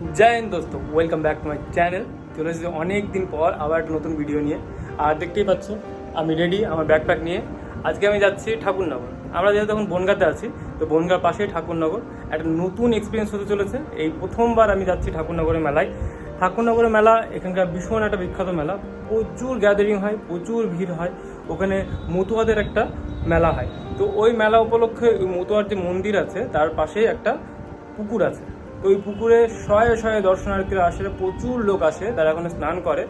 জয় হিন্দ দোস্ত welcome back to my channel চলে এসেছি অনেক দিন পর আবার একটা নতুন ভিডিও নিয়ে। আর দেখতেই পাচ্ছ, আমি রেডি আমার ব্যাকপ্যাক নিয়ে। আজকে আমি যাচ্ছি ঠাকুরনগর। আমরা যেহেতু এখন বনগাঁতে আছি, তো বনগাঁর পাশেই ঠাকুরনগর। একটা নতুন এক্সপিরিয়েন্স হতে চলেছে। এই প্রথমবার আমি যাচ্ছি ঠাকুরনগরের মেলায়। ঠাকুরনগরের মেলা, এখানকার ভীষণ একটা বিখ্যাত মেলা। প্রচুর গ্যাদারিং হয়, প্রচুর ভিড় হয়। ওখানে মতুয়াদের একটা মেলা হয়। তো ওই মেলা উপলক্ষে মতুয়ার যে মন্দির আছে, তার পাশেই একটা পুকুর আছে। তো ওই পুকুরে শয়ে শয়ে দর্শনার্থীরা আসে, প্রচুর লোক আসে, তারা এখন স্নান করে।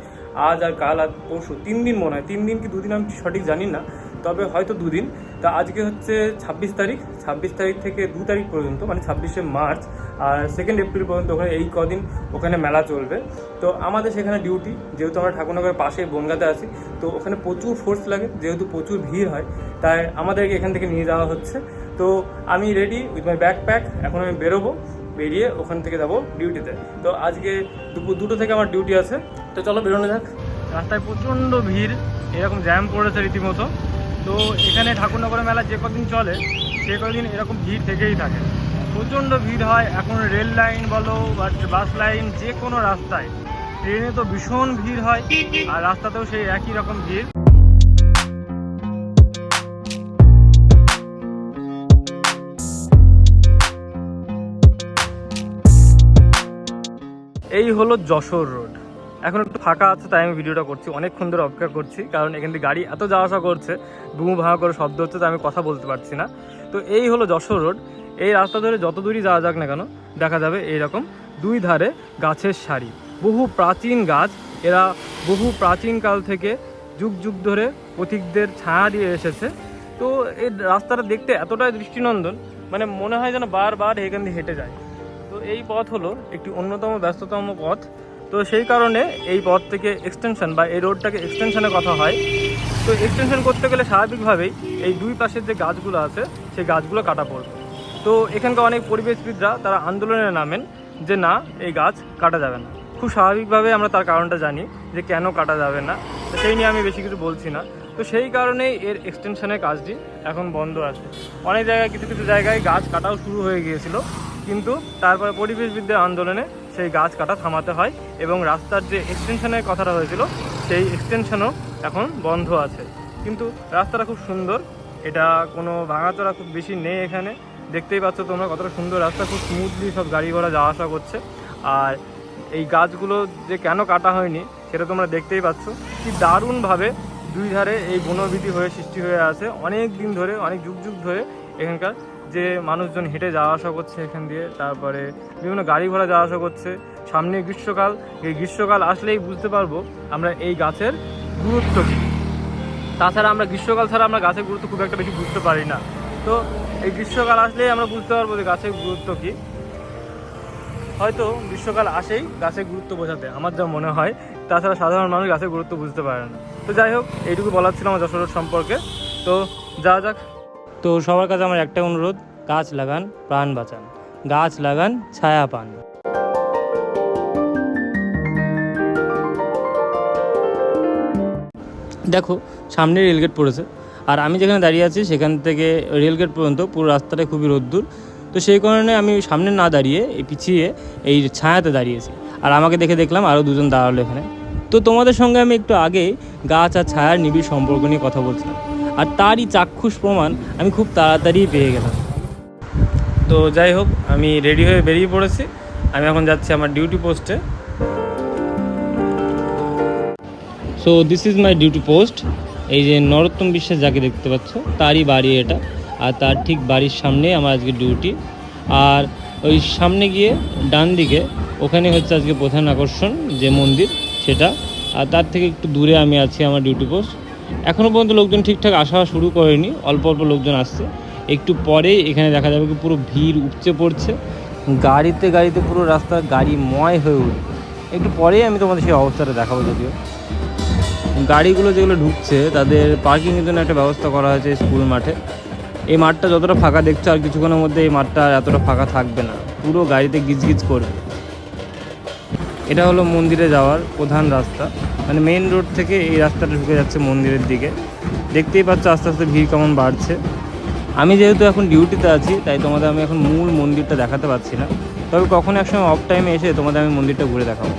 আজ আর কাল আর পরশু, তিন দিন মনে হয়, তিন দিন কি দুদিন আমি সঠিক জানি না, তবে হয়তো দুদিন। তা আজকে হচ্ছে ছাব্বিশ তারিখ ছাব্বিশ তারিখ থেকে দু তারিখ পর্যন্ত মানে ছাব্বিশে মার্চ, আর সেকেন্ড এপ্রিল পর্যন্ত ওখানে এই কদিন ওখানে মেলা চলবে। তো আমাদের সেখানে ডিউটি যেহেতু আমরা ঠাকুরনগরের পাশে বনগাতে আছি, তো ওখানে প্রচুর ফোর্স লাগে, যেহেতু প্রচুর ভিড় হয়, তাই আমাদেরকে এখান থেকে নিয়ে যাওয়া হচ্ছে। তো আমি রেডি উইথ মাই ব্যাকপ্যাক এখন আমি বেরোবো। বেরিয়ে ওখান থেকে যাব ডিউটিতে। তো আজকে দুপুর দুটো থেকে আমার ডিউটি আছে। তো চলো বেরোনো যাক। রাস্তায় প্রচণ্ড ভিড়, এরকম জ্যাম পড়েছে রীতিমতো। তো এখানে ঠাকুরনগরের মেলা যে কদিন চলে, সে কদিন এরকম ভিড় থেকেই থাকে। প্রচণ্ড ভিড় হয়, এখন রেল লাইন বলো বা বাস লাইন, যে কোনো রাস্তায়। ট্রেনে তো ভীষণ ভিড় হয়, আর রাস্তাতেও সেই একই রকম ভিড়। এই হলো যশোর রোড। এখন একটু ফাঁকা আছে, তাই আমি ভিডিওটা করছি। অনেকক্ষণ ধরে অপেক্ষা করছি, কারণ এখান থেকে গাড়ি এত যাওয়া আসা করছে বুমু ভাঙা করে শব্দ হচ্ছে, তাই আমি কথা বলতে পারছি না। তো এই হলো যশোর রোড। এই রাস্তা ধরে যত দূরই যাওয়া যাক না কেন, দেখা যাবে এইরকম দুই ধারে গাছের সারি। বহু প্রাচীন গাছ, এরা বহু প্রাচীনকাল থেকে যুগ যুগ ধরে পথিকদের ছায়া দিয়ে এসেছে। তো এই রাস্তাটা দেখতে এতটাই দৃষ্টিনন্দন মানে মনে হয় যেন বারবার এখান দিয়ে হেঁটে যায়। এই পথ হলো একটি অন্যতম ব্যস্ততম পথ। তো সেই কারণে এই পথ থেকে এক্সটেনশন বা এই রোডটাকে এক্সটেনশনের কথা হয়। তো এক্সটেনশন করতে গেলে স্বাভাবিকভাবেই এই দুই পাশের যে গাছগুলো আছে, সেই গাছগুলো কাটা পড়বে। তো এখানকার অনেক পরিবেশবিদরা তারা আন্দোলনে নামেন যে, না, এই গাছ কাটা যাবে না। খুব স্বাভাবিকভাবে আমরা তার কারণটা জানি যে, কেন কাটা যাবে না? সেই নিয়ে আমি বেশি কিছু বলছি না। তো সেই কারণেই এর এক্সটেনশনের কাজটি এখন বন্ধ আছে। অনেক জায়গায়, কিছু কিছু জায়গায় গাছ কাটাও শুরু হয়ে গিয়েছিল। কিন্তু তারপরে পরিবেশবিদ্যা আন্দোলনে সেই গাছ কাটা থামাতে হয় এবং রাস্তার যে এক্সটেনশনের কথাটা হয়েছিল, সেই এক্সটেনশনও এখন বন্ধ আছে। কিন্তু রাস্তাটা খুব সুন্দর। এটা কোনো ভাঙাচোরা খুব বেশি নেই এখানে। দেখতেই পাচ্ছ তোমরা কতটা সুন্দর রাস্তা, খুব স্মুথলি সব গাড়ি ঘোড়া যাওয়া আসা করছে। আর এই গাছগুলো যে কেন কাটা হয়নি, সেটা তোমরা দেখতেই পাচ্ছ। কি দারুণভাবে দুই ধারে এই বনভীতি হয়ে সৃষ্টি হয়ে আছে। অনেক দিন ধরে, অনেক যুগ যুগ ধরে এখানকার যে মানুষজন হেঁটে যাওয়া আসা করছে এখান দিয়ে, তারপরে বিভিন্ন গাড়ি ঘোড়া যাওয়া আসা করছে। সামনে গ্রীষ্মকাল, এই গ্রীষ্মকাল আসলেই বুঝতে পারব আমরা এই গাছের গুরুত্ব কী। তাছাড়া আমরা গ্রীষ্মকাল ছাড়া আমরা গাছের গুরুত্ব খুব একটা বেশি বুঝতে পারি না। তো এই গ্রীষ্মকাল আসলেই আমরা বুঝতে পারব যে গাছের গুরুত্ব কী। হয়তো গ্রীষ্মকাল আসেই গাছের গুরুত্ব বোঝাতে, আমার যা মনে হয়। তাছাড়া সাধারণ মানুষ গাছের গুরুত্ব বুঝতে পারে না। তো যাই হোক, এইটুকু বলার ছিল আমার যশোর সম্পর্কে। তো যা যাক তো সবার কাছে আমার একটা অনুরোধ, গাছ লাগান, প্রাণ বাঁচান। গাছ লাগান, ছায়া পান। দেখো, সামনে রেলগেট পড়েছে, আর আমি যেখানে দাঁড়িয়ে আছি সেখান থেকে রেলগেট পর্যন্ত পুরো রাস্তাটা খুবই রোদ্দুর। তো সেই কারণে আমি সামনে না দাঁড়িয়ে, এই পিছিয়ে, এই ছায়াতে দাঁড়িয়েছি। আর আমাকে দেখে দেখলাম আরও দুজন দাঁড়াল এখানে। তো তোমাদের সঙ্গে আমি একটু আগে গাছ আর ছায়ার নিবিড় সম্পর্ক নিয়ে কথা বলছিলাম। আর তারই চাক্ষুষ প্রমাণ আমি খুব তাড়াতাড়ি পেয়ে গেলাম। তো যাই হোক, আমি রেডি হয়ে বেরিয়ে পড়েছি। আমি এখন যাচ্ছি আমার ডিউটি পোস্টে so this is my duty post এই যে নরোত্তম বিশ্বাস যাকে দেখতে পাচ্ছ, তারই বাড়ি এটা। আর তার ঠিক বাড়ির সামনে আমার আজকে ডিউটি আর ওই সামনে গিয়ে ডান দিকে, ওখানে হচ্ছে আজকে প্রধান আকর্ষণ যে মন্দির, সেটা। আর তার থেকে একটু দূরে আমি আছি আমার ডিউটি পোস্ট এখনও পর্যন্ত লোকজন ঠিকঠাক আসা শুরু করেনি, অল্প অল্প লোকজন আসছে। একটু পরেই এখানে দেখা যাবে কি পুরো ভিড় উপচে পড়ছে। গাড়িতে গাড়িতে পুরো রাস্তা গাড়ি ময় হয়ে উঠবে একটু পরেই আমি তোমাদের সেই অবস্থাটা দেখাবো যদিও। গাড়িগুলো যেগুলো ঢুকছে, তাদের পার্কিংয়ের জন্য একটা ব্যবস্থা করা হয়েছে স্কুল মাঠে। এই মাঠটা যতটা ফাঁকা দেখছ, আর কিছুক্ষণের মধ্যে এই মাঠটা এতটা ফাঁকা থাকবে না। পুরো গাড়িতে গিজগিজ করবে। এটা হলো মন্দিরে যাওয়ার প্রধান রাস্তা। মানে মেন রোড থেকে এই রাস্তাটা ঢুকে যাচ্ছে মন্দিরের দিকে। দেখতেই পাচ্ছ আস্তে আস্তে ভিড় কেমন বাড়ছে। আমি যেহেতু এখন ডিউটিতে আছি, তাই তোমাদের আমি এখন মূল মন্দিরটা দেখাতে পারছি না। তবে কখনো একসময় অফ টাইমে এসে তোমাদের আমি মন্দিরটা ঘুরে দেখাবো।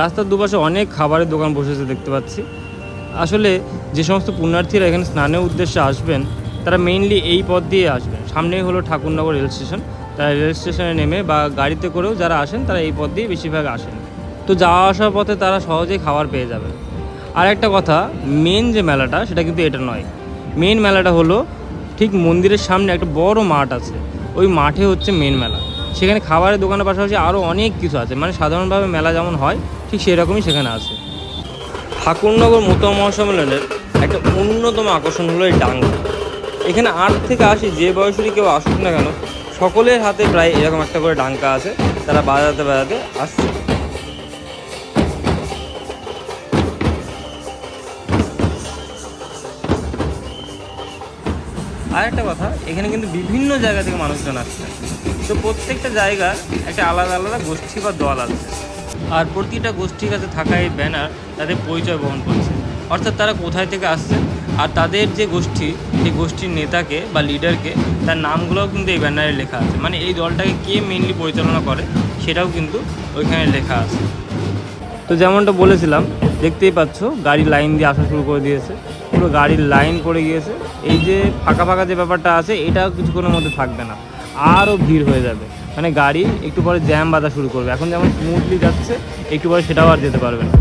রাস্তার দুপাশে অনেক খাবারের দোকান বসেছে দেখতে পাচ্ছি। আসলে যে সমস্ত পুণ্যার্থীরা এখানে স্নানের উদ্দেশ্যে আসবেন, তারা মেইনলি এই পথ দিয়ে আসবেন। সামনেই হলো ঠাকুরনগর রেল স্টেশন। তারা রেল স্টেশনে নেমে বা গাড়িতে করেও যারা আসেন, তারা এই পথ দিয়ে বেশিরভাগ আসেন। তো যাওয়া আসার পথে তারা সহজেই খাবার পেয়ে যাবে। আর একটা কথা মেন যে মেলাটা, সেটা কিন্তু এটা নয়। মেন মেলাটা হলো, ঠিক মন্দিরের সামনে একটা বড় মাঠ আছে। ওই মাঠে হচ্ছে মেন মেলা। সেখানে খাবারের দোকানের পাশাপাশি আরও অনেক কিছু আছে। মানে সাধারণভাবে মেলা যেমন হয়, ঠিক সেরকমই সেখানে আছে। ঠাকুরনগর মতো মহাসম্মেলনের একটা অন্যতম আকর্ষণ হলো এই ডাঙ্গা। এখানে আট থেকে আশি যে বয়সেরই কেউ আসুক না কেন সকলের হাতে প্রায় এরকম একটা করে ডাঙ্কা আছে, তারা বাজাতে বাজাতে আসছে। আর একটা কথা, এখানে কিন্তু বিভিন্ন জায়গা থেকে মানুষজন আসছে। তো প্রত্যেকটা জায়গার একটা আলাদা আলাদা গোষ্ঠী বা দল আছে। আর প্রতিটা গোষ্ঠীর কাছে থাকা এই ব্যানার তাদের পরিচয় বহন করছে। অর্থাৎ তারা কোথায় থেকে আসছে, আর তাদের যে গোষ্ঠী সেই গোষ্ঠীর নেতাকে বা লিডারকে তার নামগুলোও কিন্তু এই ব্যানারে লেখা আছে। মানে এই দলটাকে কে মেনলি পরিচালনা করে সেটাও কিন্তু ওইখানে লেখা আছে। তো যেমনটা বলেছিলাম, দেখতেই পাচ্ছ গাড়ি লাইন দিয়ে আসা শুরু করে দিয়েছে। পুরো গাড়ির লাইন পড়ে গিয়েছে। এই যে ফাঁকা ফাঁকা যে ব্যাপারটা আছে, এটাও কিছুক্ষণের মধ্যে থাকবে না। আরও ভিড় হয়ে যাবে। মানে গাড়ি একটু পরে জ্যাম বাঁধা শুরু করবে। এখন যেমন স্মুথলি যাচ্ছে, একটু পরে সেটাও আর যেতে পারবে না।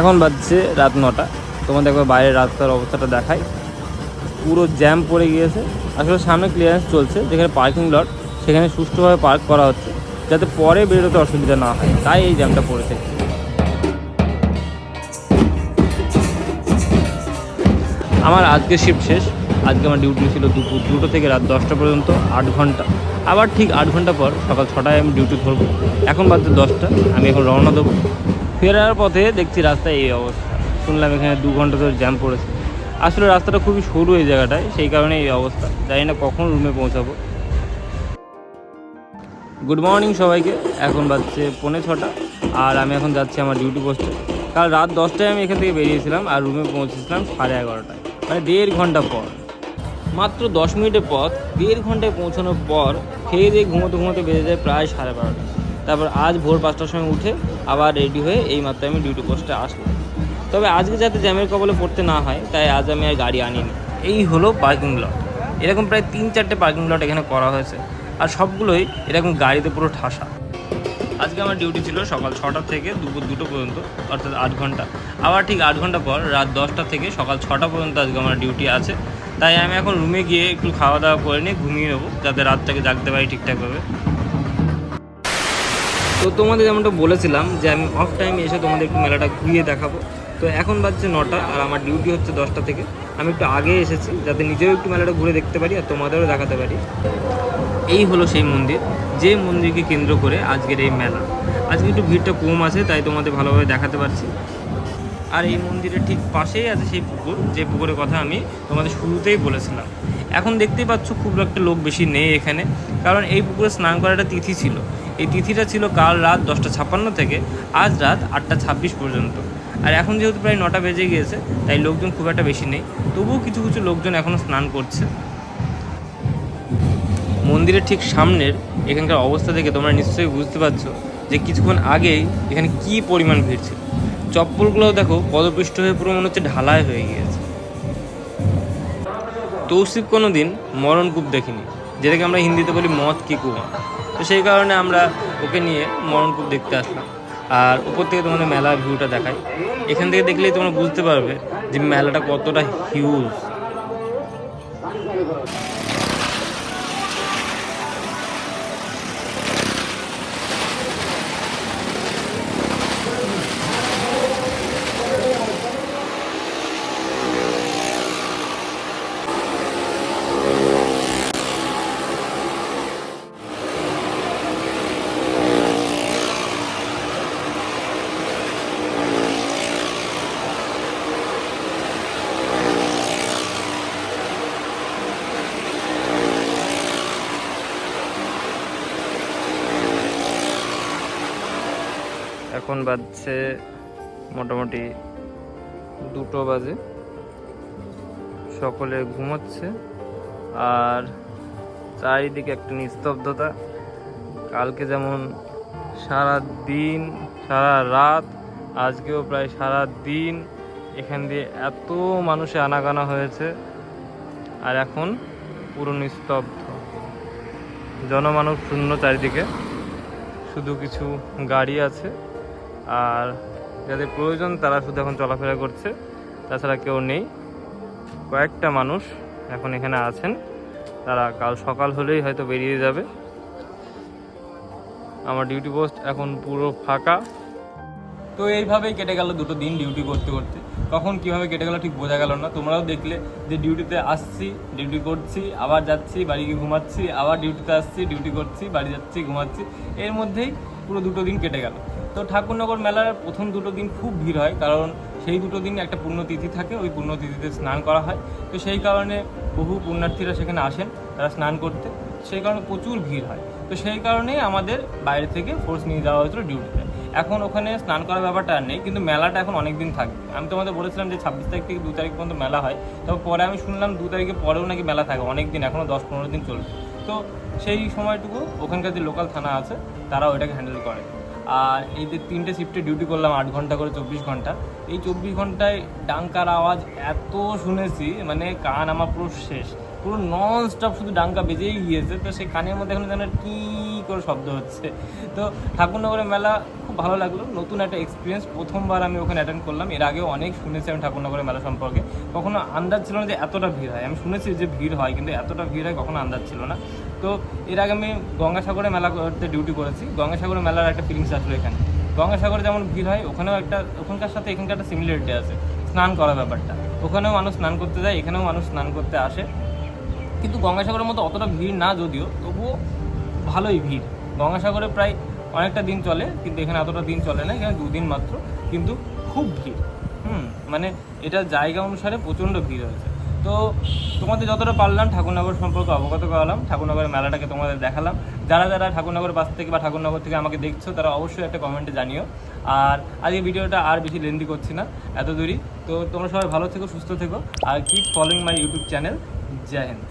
এখন বাজছে রাত নটা। তোমাদের একবার বাইরের রাস্তার অবস্থাটা দেখাই। পুরো জ্যাম পড়ে গিয়েছে। আসলে সামনে ক্লিয়ারেন্স চলছে, যেখানে পার্কিং লট সেখানে সুষ্ঠুভাবে পার্ক করা হচ্ছে, যাতে পরে বেরোতে অসুবিধা না হয়। তাই এই জ্যামটা পড়েছে। আমার আজকে শিফট শেষ। আজকে আমার ডিউটি ছিল দুপুর দুটো থেকে রাত দশটা পর্যন্ত, আট ঘণ্টা। আবার ঠিক আট ঘণ্টা পর সকাল ছটায় আমি ডিউটি ধরবো। এখন বাজছে দশটা, আমি এখন রওনা দেবো। ফেরার পথে দেখছি রাস্তায় এই অবস্থা। শুনলাম এখানে দু ঘণ্টা ধরে জ্যাম পড়েছে। আসলে রাস্তাটা খুবই সরু এই জায়গাটায়, সেই কারণে এই অবস্থা। জানি না কখন রুমে পৌঁছাবো। গুড মর্নিং সবাইকে। এখন বাজছে পৌনে ছটা, আর আমি এখন যাচ্ছি আমার ডিউটি পোস্টে কাল রাত দশটায় আমি এখান থেকে বেরিয়েছিলাম আর রুমে পৌঁছেছিলাম সাড়ে এগারোটায় মানে দেড় ঘণ্টা পর। মাত্র দশ মিনিটের পথ, দেড় ঘন্টায় পৌঁছানোর পর খেয়ে দিয়ে ঘুমোতে ঘুমোতে বেজে যায় প্রায় সাড়ে বারোটা। তারপর আজ ভোর পাঁচটার সময় উঠে আবার রেডি হয়ে এই মাত্র আমি ডিউটি পোস্টে আসলাম। তবে আজকে যাতে জ্যামের কবলে পড়তে না হয়, তাই আজ আমি আর গাড়ি আনিনি। এই হলো পার্কিং লট এরকম প্রায় তিন চারটে পার্কিং লট এখানে করা হয়েছে। আর সবগুলোই এরকম গাড়িতে পুরো ঠাসা। আজকে আমার ডিউটি ছিল সকাল ছটা থেকে দুপুর দুটো পর্যন্ত, অর্থাৎ আট ঘণ্টা। আবার ঠিক আট ঘণ্টা পর রাত দশটা থেকে সকাল ছটা পর্যন্ত আজকে আমার ডিউটি আছে। তাই আমি এখন রুমে গিয়ে একটু খাওয়া দাওয়া করে নিয়ে ঘুমিয়ে নেব, যাতে রাতটাকে জাগতে পারি ঠিকঠাকভাবে। তো তোমাদের যেমনটা বলেছিলাম যে আমি অফ টাইমে এসে তোমাদের একটু মেলাটা ঘুরিয়ে দেখাবো। তো এখন বাজছে নটা আর আমার ডিউটি হচ্ছে দশটা থেকে। আমি একটু আগে এসেছি যাতে নিজেও একটু মেলাটা ঘুরে দেখতে পারি আর তোমাদেরও দেখাতে পারি। এই হলো সেই মন্দির। যে মন্দিরকে কেন্দ্র করে আজকের এই মেলা। আজকে একটু ভিড়টা কম আছে, তাই তোমাদের ভালোভাবে দেখাতে পারছি। আর এই মন্দিরের ঠিক পাশেই আছে সেই পুকুর। যে পুকুরের কথা আমি তোমাদের শুরুতেই বলেছিলাম। এখন দেখতেই পাচ্ছ খুব একটা লোক বেশি নেই এখানে। কারণ এই পুকুরে স্নান করার একটা তিথি ছিল। এই তিথিটা ছিল কাল রাত দশটা ছাপ্পান্ন থেকে আজ রাত আটটা ছাব্বিশ পর্যন্ত। আর এখন যেহেতু প্রায় নটা বেজে গিয়েছে, তাই লোকজন খুব একটা বেশি নেই। তবুও কিছু কিছু লোকজন এখনও স্নান করছে। মন্দিরের ঠিক সামনের এখানকার অবস্থা দেখে তোমরা নিশ্চয়ই বুঝতে পারছ যে কিছুক্ষণ আগেই এখানে কি পরিমাণ ভিড় ছিল। চপ্পলগুলোও দেখো পদপৃষ্ঠ হয়ে পুরো মনে হচ্ছে ঢালাই হয়ে গিয়েছে। তৌসিফ কোনো দিন মরণকূপ দেখিনি, যেটাকে আমরা হিন্দিতে বলি মদ কি কুয়া। তো সেই কারণে আমরা ওকে নিয়ে মরণকূপ দেখতে আসলাম। আর উপর থেকে তোমাদের মেলার ভিউটা দেখাই। এখান থেকে দেখলেই তোমরা বুঝতে পারবে যে মেলাটা কতটা হিউজ এখন বাজছে মোটামুটি দুটো বাজে। সকলে ঘুমোচ্ছে। আর চারিদিকে একটা নিস্তব্ধতা। কালকে যেমন সারা দিন সারা রাত, আজকেও প্রায় সারা দিন এখান দিয়ে এত মানুষে আনাগানা হয়েছে। আর এখন পুরো নিস্তব্ধ। জনমানব শূন্য চারিদিকে। শুধু কিছু গাড়ি আছে। আর যাদের প্রয়োজন তারা শুধু এখন চলাফেরা করছে, তাছাড়া কেউ নেই। কয়েকটা মানুষ এখন এখানে আছেন। তারা কাল সকাল হলেই হয়তো বেরিয়ে যাবে। আমার ডিউটি পোস্ট এখন পুরো ফাঁকা। তো এইভাবেই কেটে গেল দুটো দিন ডিউটি করতে করতে। কখন কীভাবে কেটে গেল ঠিক বোঝা গেল না। তোমরাও দেখলে যে ডিউটিতে আসছি, ডিউটি করছি, আবার যাচ্ছি, বাড়ি গিয়ে ঘুমাচ্ছি, আবার ডিউটিতে আসছি, ডিউটি করছি, বাড়ি যাচ্ছি, ঘুমাচ্ছি। এর মধ্যেই পুরো দুটো দিন কেটে গেল। তো ঠাকুরনগর মেলার প্রথম দুটো দিন খুব ভিড় হয়, কারণ সেই দুটো দিন একটা পুণ্যতিথি থাকে, ওই পুণ্যতিথিতে স্নান করা হয়। তো সেই কারণে বহু পুণ্যার্থীরা সেখানে আসেন, তারা স্নান করতে। সেই কারণে প্রচুর ভিড় হয়। তো সেই কারণেই আমাদের বাইরে থেকে ফোর্স নিয়ে যাওয়া হয়েছিল ডিউটিতে এখন ওখানে স্নান করার ব্যাপারটা আর নেই, কিন্তু মেলাটা এখন অনেক দিন থাকবে আমি তোমাদের বলেছিলাম যে ছাব্বিশ তারিখ থেকে দু তারিখ পর্যন্ত মেলা হয়। তবে পরে আমি শুনলাম দু তারিখে পরেও নাকি মেলা থাকে অনেক দিন এখনও দশ পনেরো দিন চলবে। তো সেই সময়টুকু ওখানকার যে লোকাল থানা আছে, তারা ওইটাকে হ্যান্ডেল করে। আর এই যে তিনটে শিফটে ডিউটি করলাম আট ঘণ্টা করে চব্বিশ ঘণ্টা। এই চব্বিশ ঘন্টায় ডাঙ্কার আওয়াজ এত শুনেছি মানে কান আমার পুরো শেষ। পুরো নন স্টপ শুধু ডাঙ্কা বেজেই গিয়েছে, তো সেই কানের মধ্যে এখন যেন কি করে শব্দ হচ্ছে। তো ঠাকুরনগরের মেলা খুব ভালো লাগল। নতুন একটা এক্সপিরিয়েন্স প্রথমবার আমি ওখানে অ্যাটেন্ড করলাম। এর আগেও অনেক শুনেছি আমি ঠাকুরনগরের মেলা সম্পর্কে। কখনো আন্দাজ ছিল না যে এতটা ভিড় হয়। আমি শুনেছি যে ভিড় হয়, কিন্তু এতটা ভিড় হয় কখনো আন্দাজ ছিল না। তো এর আগে আমি গঙ্গাসাগরে মেলা করতে ডিউটি করেছি। গঙ্গাসাগরে মেলার একটা ফিলিংস আসলো এখানে। গঙ্গাসাগরে যেমন ভিড় হয়, ওখানেও একটা, ওখানকার সাথে এখানকার একটা সিমিলারিটি আছে। স্নান করার ব্যাপারটা। ওখানেও মানুষ স্নান করতে যায়, এখানেও মানুষ স্নান করতে আসে। কিন্তু গঙ্গাসাগরের মতো অতটা ভিড় না যদিও, তবুও ভালোই ভিড়। গঙ্গাসাগরে প্রায় অনেকটা দিন চলে, কিন্তু এখানে অতটা দিন চলে না, এখানে দুদিন মাত্র, কিন্তু খুব ভিড়। হুম মানে এটা জায়গা অনুসারে প্রচণ্ড ভিড় হয়েছে। তো তোমাদের যতটা পারলাম ঠাকুরনগর সম্পর্কে অবগত করালাম, ঠাকুরনগরের মেলাটাকে তোমাদের দেখালাম। যারা যারা ঠাকুরনগর বাস থেকে বা ঠাকুরনগর থেকে আমাকে দেখছ, তারা অবশ্যই একটা কমেন্টে জানিও। আর আজকে ভিডিওটা আর বেশি লেন্দি করছি না, এত দূরই। তো তোমরা সবাই ভালো থেকো, সুস্থ থেকো, আর keep following my YouTube channel Jai Hind